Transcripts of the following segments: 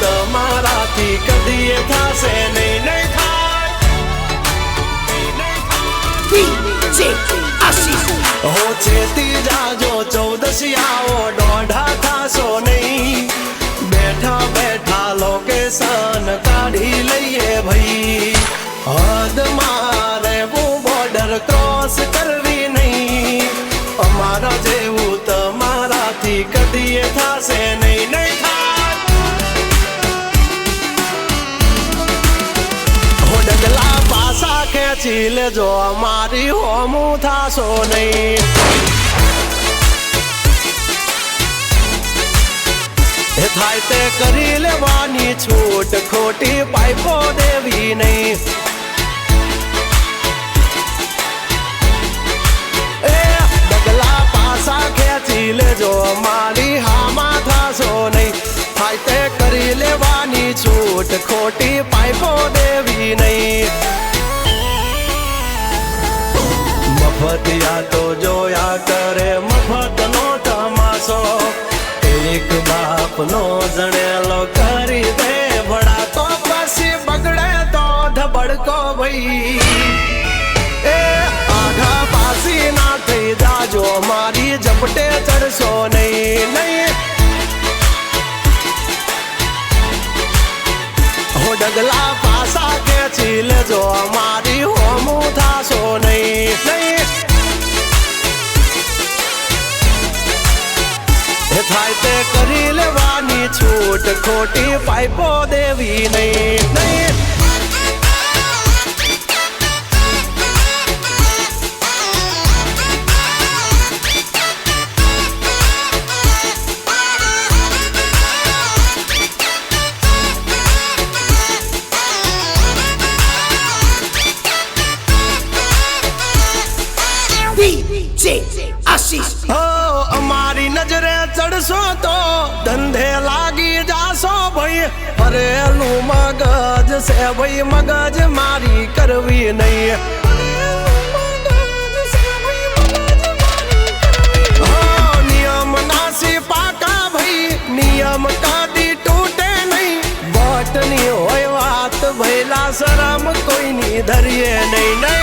તમારાથી કદી એ થાશે નહીં નહીં થાય DJ Assis. હો ચેતી જાજો ચૌદસિયાઓ દોઢા થાશો નહીં બેઠા બેઠા લોકેશન કાઢી લઈએ ભાઈ હદ મારે બોર્ડર ક્રોસ કરવી નહીં અમારા જેવું તમારાથી કદી એ થાશે નહીં નહીં પાસા જો અમારી હોમું થાશો નહીં. થાય તે કરી લેવાની છૂટ, ખોટી પાઇપો દેવી નહીં. એ ડગલા પાસા ખેંચી લેજો, મારી હામાં થાશો નહીં. થાય તે કરી લેવાની છૂટ, ખોટી પાઇપો દેવી નહીં. મફતિયા તો જોયા કરે મફત નો તમાશો. એક બાપ નો જણેલો કરી દે વડા તો પછી બગડે તો ધબડકો ભાઈ. ડગલા પાસા ખેંચી લેજો. અમારી હોમું થાશો નહીં. નહીં. થાય કરી લેવાની છૂટ. ખોટી પાઇપો દેવી નહીં. Assis. હો અમારી નજરે ચડશો તો ધંધે લાગી જાશો ભાઈ ફરેલું મગજ છે ભાઈ મગજ મારી કરવી નહીં હો, નિયમ નાસી પાકા ભાઈ નિયમ કાદી તૂટે નહીં બટની હોય વાત ભૈલા શરમ કોઈની ધરીએ નહીં નહીં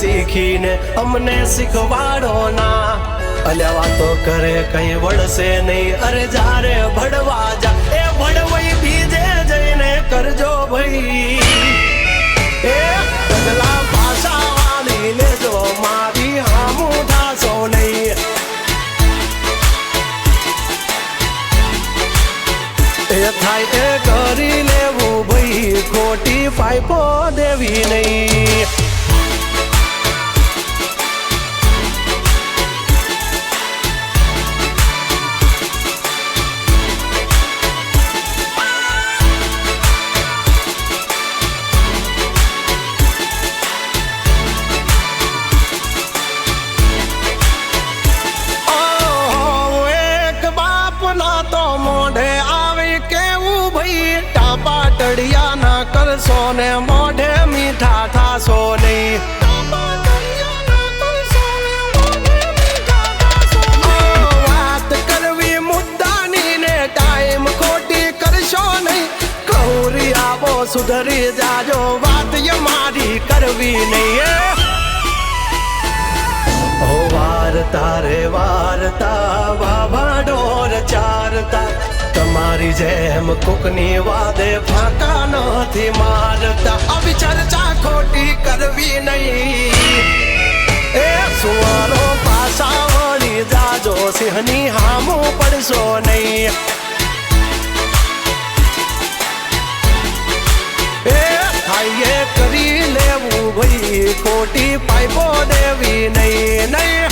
શીખીને અમને શીખવાડો ના. અલ્યા વાતો કરે કઈ વળશે નહીં. અરે જારે ભડવા જા. એ ભડવઈ બીજે જઈને કરજો ભાઈ. થાય એ કરી લેવું ભાઈ. ખોટી પાઇપો દેવી નહીં. ભાઈ ટાપા ટડિયા ના કરશો ને મોઢે મીઠા થાશો નહીં. વાત કરવી મુદ્દાની ટાઈમ ખોટી કરશો નહીં. કૌરી આવો સુધરી જાજો વાત મારી કરવી નહીં ઓ વારતા રે વારતા વાવા ડોર ચારતા. તમારી જેમ કોકની વાદે ફાંકા નથી મારતા. આવી ચર્ચા ખોટી કરવી નહીં. એ સુવારો પાછા વળી જાજો, સિંહની હામો પડશો નહીં. એ હાઈએ કરી લેવું ભાઈ, ખોટી પાઇપો દેવી નહીં નહીં.